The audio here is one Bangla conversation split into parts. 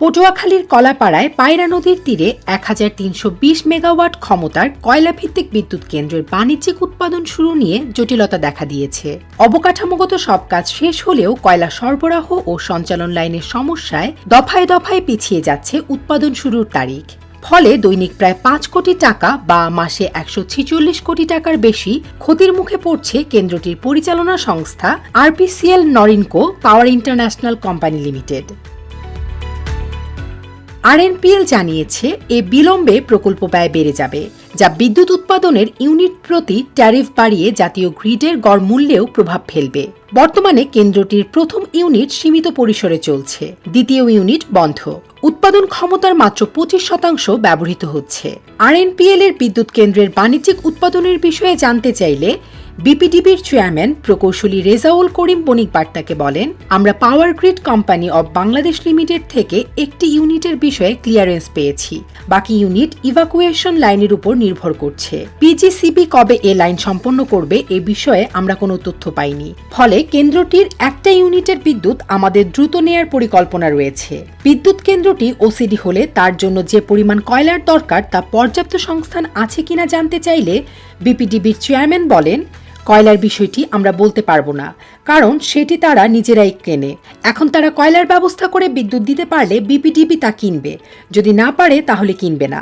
পটুয়াখালীর কলাপাড়ায় পায়রা নদীর তীরে এক হাজার তিনশো বিশ মেগাওয়াট ক্ষমতার কয়লাভিত্তিক বিদ্যুৎ কেন্দ্রের বাণিজ্যিক উৎপাদন শুরু নিয়ে জটিলতা দেখা দিয়েছে। অবকাঠামোগত সব কাজ শেষ হলেও কয়লা সরবরাহ ও সঞ্চালন লাইনের সমস্যায় দফায় দফায় পিছিয়ে যাচ্ছে উৎপাদন শুরুর তারিখ। ফলে দৈনিক প্রায় পাঁচ কোটি টাকা বা মাসে একশো ছিচল্লিশ কোটি টাকার বেশি ক্ষতির মুখে পড়ছে কেন্দ্রটির পরিচালনা সংস্থা RPCL Norinco power international company limited. RNPL জানিয়েছে, এ বিলম্বে প্রকল্প ব্যয় বেড়ে যাবে, যা বিদ্যুৎ উৎপাদনের ইউনিট প্রতি ট্যারিফ বাড়িয়ে জাতীয় গ্রিডের গড় মূল্যেও প্রভাব ফেলবে। বর্তমানে কেন্দ্রটির প্রথম ইউনিট সীমিত পরিসরে চলছে, দ্বিতীয় ইউনিট বন্ধ। উৎপাদন ক্ষমতার মাত্র পঁচিশ শতাংশ ব্যবহৃত হচ্ছে। আরএনপিএল এর বিদ্যুৎ কেন্দ্রের বাণিজ্যিক উৎপাদনের বিষয়ে জানতে চাইলে বিপিডিবির চেয়ারম্যান প্রকৌশলী রেজাউল করিম বণিক বার্তাকে বলেন, আমরা power grid company of Bangladesh limited থেকে একটি ইউনিটের বিষয়ে ক্লিয়ারেন্স পেয়েছি। বাকি ইউনিট ইভাকুয়েশন লাইনের উপর নির্ভর করছে। পিজিসিবি কবে এ লাইন সম্পন্ন করবে এ বিষয়ে আমরা কোনো তথ্য পাইনি। ফলে কেন্দ্রটির একটা ইউনিটের বিদ্যুৎ আমাদের দ্রুত নেয়ার পরিকল্পনা রয়েছে। বিদ্যুৎ কেন্দ্রটি ওসিডি হলে তার জন্য যে পরিমাণ কয়লার দরকার তা পর্যাপ্ত সংস্থান আছে কিনা জানতে চাইলে বিপিডিবির চেয়ারম্যান বলেন কয়লার বিষয়টি আমরা বলতে পারব না, কারণ সেটি তারা নিজেরাই কেনে। এখন তারা কয়লার ব্যবস্থা করে বিদ্যুৎ দিতে পারলে বিপিডিবি তা কিনবে। যদি না পারে, তাহলে কিনবে না।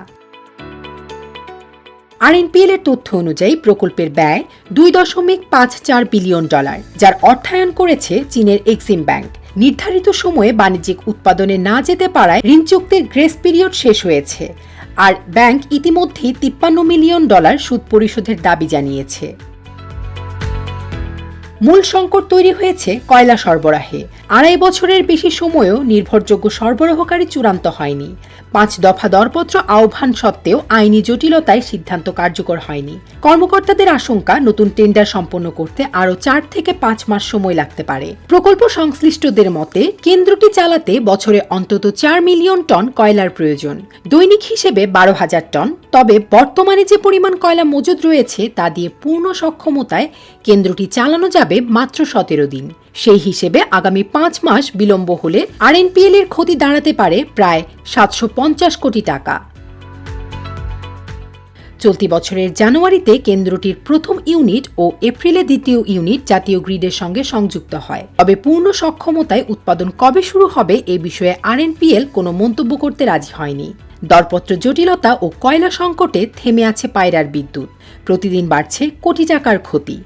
আরএনপিএল এর তথ্য অনুযায়ী প্রকল্পের ব্যয় দুই দশমিক পাঁচ চার বিলিয়ন ডলার, যার অর্থায়ন করেছে চীনের এক্সিম ব্যাংক। নির্ধারিত সময়ে বাণিজ্যিক উৎপাদনে না যেতে পারায় ঋণ চুক্তির গ্রেস পিরিয়ড শেষ হয়েছে। আর ব্যাংক ইতিমধ্যেই তিপ্পান্ন মিলিয়ন ডলার সুদ পরিশোধের দাবি জানিয়েছে। মূল সংকট তৈরি হয়েছে কয়লা সরবরাহে। আড়াই বছরের বেশি সময়ও নির্ভরযোগ্য সরবরাহকারী চূড়ান্ত হয়নি। পাঁচ দফা দরপত্র আহ্বান সত্ত্বেও আইনি জটিলতায় সিদ্ধান্ত কার্যকর হয়নি। কর্মকর্তাদের আশঙ্কা, নতুন টেন্ডার সম্পন্ন করতে আরও চার থেকে পাঁচ মাস সময় লাগতে পারে। প্রকল্প সংশ্লিষ্টদের মতে, কেন্দ্রটি চালাতে বছরে অন্তত চার মিলিয়ন টন কয়লার প্রয়োজন। দৈনিক হিসেবে বারো হাজার টন। তবে বর্তমানে যে পরিমাণ কয়লা মজুদ রয়েছে, তা দিয়ে পূর্ণ সক্ষমতায় কেন্দ্রটি চালানো যাবে মাত্র সতেরো দিন। সেই হিসেবে আগামী পাঁচ মাস বিলম্ব হলে আরএনপিএল এর ক্ষতি দাঁড়াতে পারে প্রায় সাতশো পঞ্চাশ কোটি টাকা। চলতি বছরের জানুয়ারিতে কেন্দ্রটির প্রথম ইউনিট ও এপ্রিলে দ্বিতীয় ইউনিট জাতীয় গ্রিডের সঙ্গে সংযুক্ত হয়। তবে পূর্ণ সক্ষমতায় উৎপাদন কবে শুরু হবে এ বিষয়ে আরএনপিএল কোনো মন্তব্য করতে রাজি হয়নি। দরপত্র জটিলতা ও কয়লা সংকটে থেমে আছে পায়রার বিদ্যুৎ। প্রতিদিন বাড়ছে কোটি টাকার ক্ষতি।